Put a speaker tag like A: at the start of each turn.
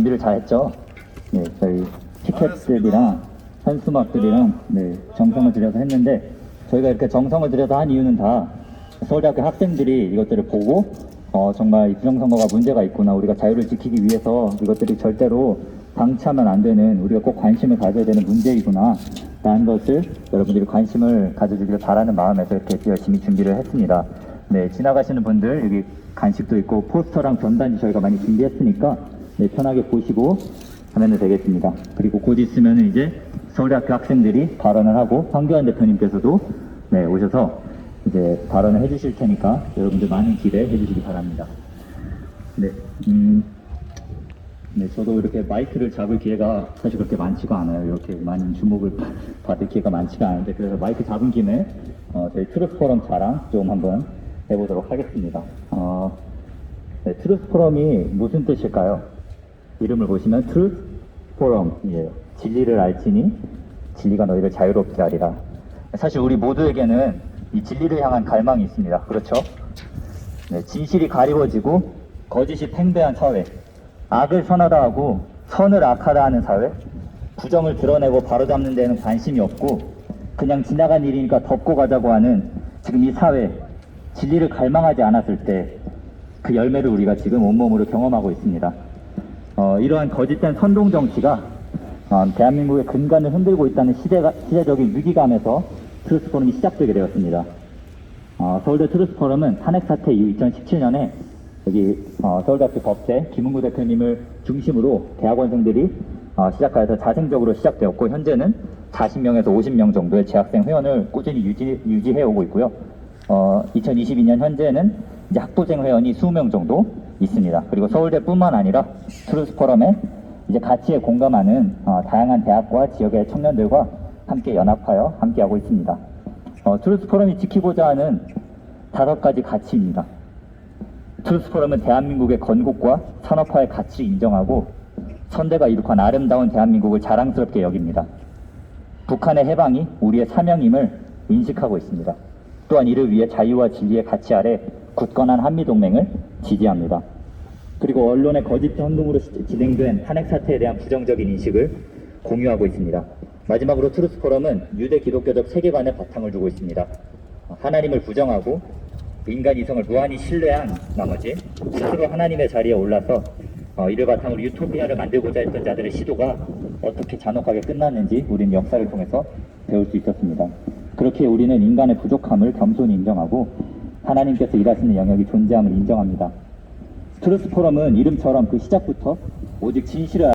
A: 준비를 잘 했죠. 네, 저희 티켓들이랑 현수막들이랑 네, 정성을 들여서 했는데 저희가 이렇게 정성을 들여서 한 이유는 다 서울대학교 학생들이 이것들을 보고 어, 정말 이 부정선거가 문제가 있구나 우리가 자유를 지키기 위해서 이것들이 절대로 방치하면 안 되는 우리가 꼭 관심을 가져야 되는 문제이구나 라는 것을 여러분들이 관심을 가져주기를 바라는 마음에서 이렇게 열심히 준비를 했습니다. 네, 지나가시는 분들 여기 간식도 있고 포스터랑 전단지 저희가 많이 준비했으니까 네, 편하게 보시고 하면 되겠습니다. 그리고 곧 있으면 이제 서울대학교 학생들이 발언을 하고 황교안 대표님께서도 네, 오셔서 이제 발언을 해주실 테니까 여러분들 많은 기대해 주시기 바랍니다. 네, 음, 네, 저도 이렇게 마이크를 잡을 기회가 사실 그렇게 많지가 않아요. 이렇게 많은 주목을 바- 받을 기회가 많지가 않은데 그래서 마이크 잡은 김에 어, 저희 트루스 포럼 자랑 좀 한번 해보도록 하겠습니다. 어, 네, 트루스 포럼이 무슨 뜻일까요? 이름을 보시면 트루스 포럼이에요. 진리를 알지니 진리가 너희를 자유롭게 하리라. 사실 우리 모두에게는 이 진리를 향한 갈망이 있습니다. 그렇죠? 네, 진실이 가리워지고 거짓이 팽배한 사회, 악을 선하다 하고 선을 악하다 하는 사회, 부정을 드러내고 바로잡는 데는 관심이 없고 그냥 지나간 일이니까 덮고 가자고 하는 지금 이 사회, 진리를 갈망하지 않았을 때 그 열매를 우리가 지금 온몸으로 경험하고 있습니다. 어, 이러한 거짓된 선동 정치가 어, 대한민국의 근간을 흔들고 있다는 시대가, 시대적인 위기감에서 트루스 포럼이 시작되게 되었습니다. 어, 서울대 트루스 포럼은 탄핵 사태 이후 2017년에 여기 어, 서울대학교 법대 김은구 대표님을 중심으로 대학원생들이 어, 시작하여서 자생적으로 시작되었고 현재는 40명에서 50명 정도의 재학생 회원을 꾸준히 유지, 유지해 오고 있고요. 어, 2022년 현재는 이제 학부생 회원이 20명 정도 있습니다. 그리고 서울대뿐만 아니라 트루스 포럼에 이제 가치에 공감하는 어, 다양한 대학과 지역의 청년들과 함께 연합하여 함께하고 있습니다. 어, 트루스 포럼이 지키고자 하는 다섯 가지 가치입니다. 트루스 포럼은 대한민국의 건국과 산업화의 가치를 인정하고 선대가 이룩한 아름다운 대한민국을 자랑스럽게 여깁니다. 북한의 해방이 우리의 사명임을 인식하고 있습니다. 또한 이를 위해 자유와 진리의 가치 아래 굳건한 한미동맹을 지지합니다. 그리고 언론의 거짓 선동으로 시- 진행된 탄핵 사태에 대한 부정적인 인식을 공유하고 있습니다. 마지막으로 트루스 포럼은 유대 기독교적 세계관에 바탕을 두고 있습니다. 하나님을 부정하고 인간 이성을 무한히 신뢰한 나머지 스스로 하나님의 자리에 올라서 어, 이를 바탕으로 유토피아를 만들고자 했던 자들의 시도가 어떻게 잔혹하게 끝났는지 우리는 역사를 통해서 배울 수 있었습니다. 그렇게 우리는 인간의 부족함을 겸손히 인정하고 하나님께서 일하시는 영역이 존재함을 인정합니다. 트루스 포럼은 이름처럼 그 시작부터 오직 진실을